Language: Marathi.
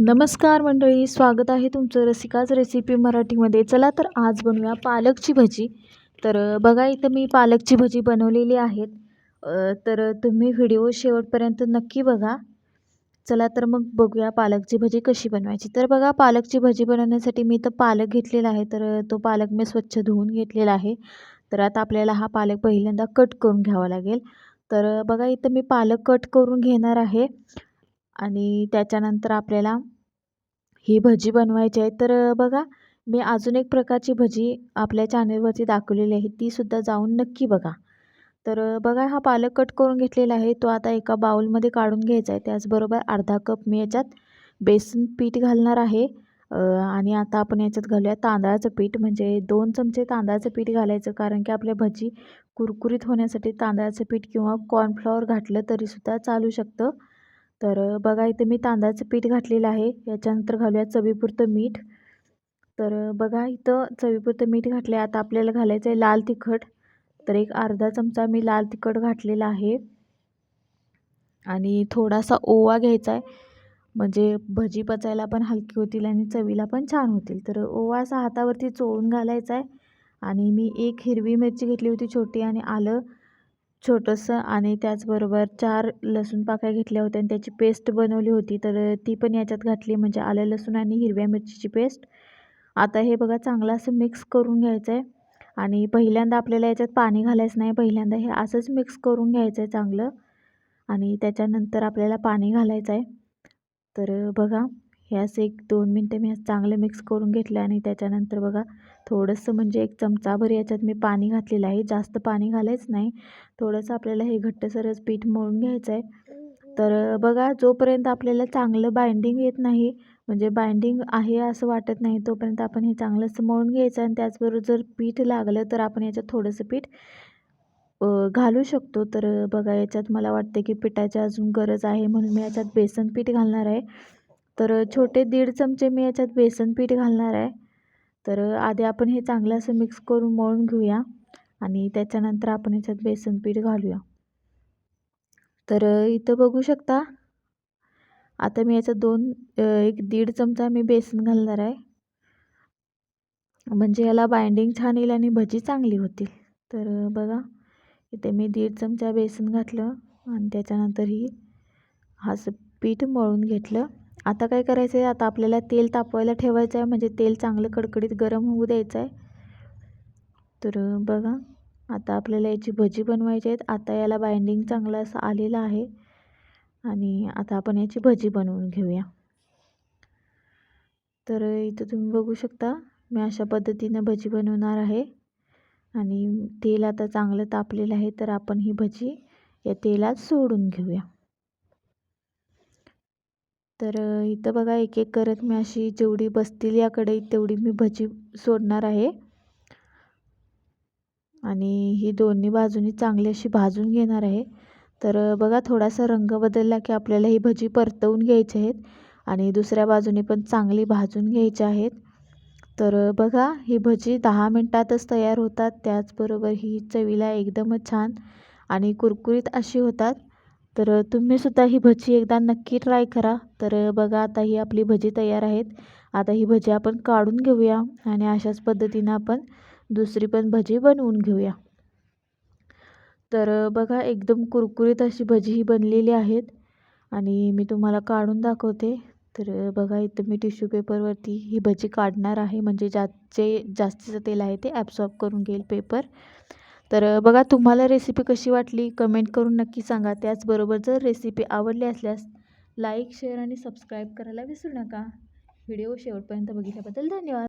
नमस्कार मंडळी स्वागत आहे तुमचं रसिकाच रेसिपी मराठीमध्ये. चला तर आज बनवूया पालकची भजी. तर बघा इथं मी पालकची भजी बनवलेली आहेत. तर तुम्ही व्हिडिओ शेवटपर्यंत नक्की बघा. चला तर मग बघूया पालकची भजी कशी बनवायची. तर बघा पालकची भजी बनवण्यासाठी मी इथं पालक घेतलेला आहे. तर तो पालक मी स्वच्छ धुवून घेतलेला आहे. तर आता आपल्याला हा पालक पहिल्यांदा कट करून घ्यावा लागेल. तर बघा इथं मी पालक कट करून घेणार आहे. आणि त्याच्यानंतर आपल्याला ही भजी बनवायची आहे. तर बघा मी अजून एक प्रकारची भजी आपल्या चॅनलवरती दाखवलेली आहे. तीसुद्धा जाऊन नक्की बघा. तर बघा हा पालक कट करून घेतलेला आहे. तो आता एका बाउलमध्ये काढून घ्यायचा आहे. त्याचबरोबर अर्धा कप मी याच्यात बेसन पीठ घालणार आहे. आणि आता आपण याच्यात घालूया तांदळाचं पीठ. म्हणजे दोन चमचे तांदळाचं पीठ घालायचं. कारण की आपल्या भजी कुरकुरीत होण्यासाठी तांदळाचं पीठ किंवा कॉर्नफ्लॉवर घातलं तरीसुद्धा चालू शकतं. तर बघा इथे मी तांदळाचं पीठ घातलेलं आहे. याच्यानंतर घालूया चवीपुरतं मीठ. तर बघा इथं चवीपुरतं मीठ घातलं आहे आता आपल्याला घालायचं आहे लाल तिखट. तर एक अर्धा चमचा मी लाल तिखट घातलेला आहे. आणि थोडासा ओवा घ्यायचा आहे. म्हणजे भजी पचायला पण हलकी होतील आणि चवीला पण छान होतील. तर ओवा असा हातावरती चोळून घालायचा आहे. आणि मी एक हिरवी मिरची घेतली होती छोटी आणि आलं. छोटंसं आणि त्याचबरोबर चार लसूण पाकळ्या घेतल्या होत्या आणि त्याची पेस्ट बनवली होती. तर ती पण याच्यात घातली म्हणजे आलं लसूण आणि हिरव्या मिरचीची पेस्ट. आता हे बघा चांगलं असं मिक्स करून घ्यायचं आहे आणि पहिल्यांदा आपल्याला याच्यात पाणी घालायचं नाही पहिल्यांदा हे असंच मिक्स करून घ्यायचं आहे चांगलं. आणि त्याच्यानंतर आपल्याला पाणी घालायचं आहे तर बघा हे असं एक दोन मिनटं मी असं चांगलं मिक्स करून घेतलं आणि त्याच्यानंतर बघा थोडंसं म्हणजे एक चमचाभर याच्यात मी पाणी घातलेलं आहे. जास्त पाणी घालायचं नाही. थोडंसं आपल्याला हे घट्टसरच पीठ मळून घ्यायचं आहे. तर बघा जोपर्यंत आपल्याला चांगलं बाइंडिंग येत नाही म्हणजे बाइंडिंग आहे असं वाटत नाही तोपर्यंत आपण हे चांगलंसं मळून घ्यायचं आणि त्याचबरोबर जर पीठ लागलं तर आपण याच्यात थोडंसं पीठ घालू शकतो. तर बघा याच्यात मला वाटते की पिठाची अजून गरज आहे म्हणून मी याच्यात बेसन पीठ घालणार आहे. तर छोटे दीड चमचे मी याच्यात बेसन पीठ घालणार आहे. तर आधी आपण हे चांगलं असं मिक्स करून मळून घेऊया आणि त्याच्यानंतर आपण याच्यात बेसन पीठ घालूया. तर इथं बघू शकता आता मी याच्यात दोन एक दीड चमचा मी बेसन घालणार आहे. म्हणजे याला बाइंडिंग छान येईल आणि भजी चांगली होतील. तर बघा इथे मी दीड चमचा बेसन घातलं आणि त्याच्यानंतर ही असं पीठ मळून घेतलं. आता काय करायचं आहे आता आपल्याला तेल तापवायला ठेवायचं आहे म्हणजे तेल चांगलं कडकडीत गरम होऊ द्यायचं आहे तर बघा आता आपल्याला याची भजी बनवायची आहेत. आता याला बाइंडिंग चांगलं असं आलेलं आहे. आणि आता आपण याची भजी बनवून घेऊया. तर इथं तुम्ही बघू शकता मी अशा पद्धतीनं भजी बनवणार आहे. आणि तेल आता चांगलं तापलेलं आहे तर आपण ही भजी या तेलात सोडून घेऊया. तर इथं बघा एक एक करत मी अशी जेवढी बसतील याकडे तेवढी मी भजी सोडणार आहे. आणि ही दोन्ही बाजूनी चांगली अशी भाजून घेणार आहे. तर बघा थोडासा रंग बदलला की आपल्याला ही भजी परतवून घ्यायची आहेत. आणि दुसऱ्या बाजूने पण चांगली भाजून घ्यायची आहेत. तर बघा ही भजी दहा मिनटातच तयार होतात. त्याचबरोबर ही चवीला एकदमच छान आणि कुरकुरीत अशी होतात. तर तुम्हीसुद्धा ही भजी एकदा नक्की ट्राय करा. तर बघा आता ही आपली भजी तयार आहेत. आता ही भजी आपण काढून घेऊया आणि अशाच पद्धतीनं आपण दुसरी पण भजी बनवून घेऊया. तर बघा एकदम कुरकुरीत अशी भजी ही बनलेली आहेत आणि मी तुम्हाला काढून दाखवते. तर बघा इथं मी टिश्यू पेपरवरती ही भजी काढणार आहे. म्हणजे ज्याचे जास्तीचं तेल आहे ते ॲब्सॉर्ब करून घेईल पेपर तर बघा तुम्हाला रेसिपी कशी वाटली? कमेंट करून नक्की सांगा. त्याचबरोबर जर रेसिपी आवडली असल्यास लाईक शेअर आणि सबस्क्राईब करायला विसरू नका. व्हिडिओ शेवटपर्यंत बघितल्याबद्दल धन्यवाद.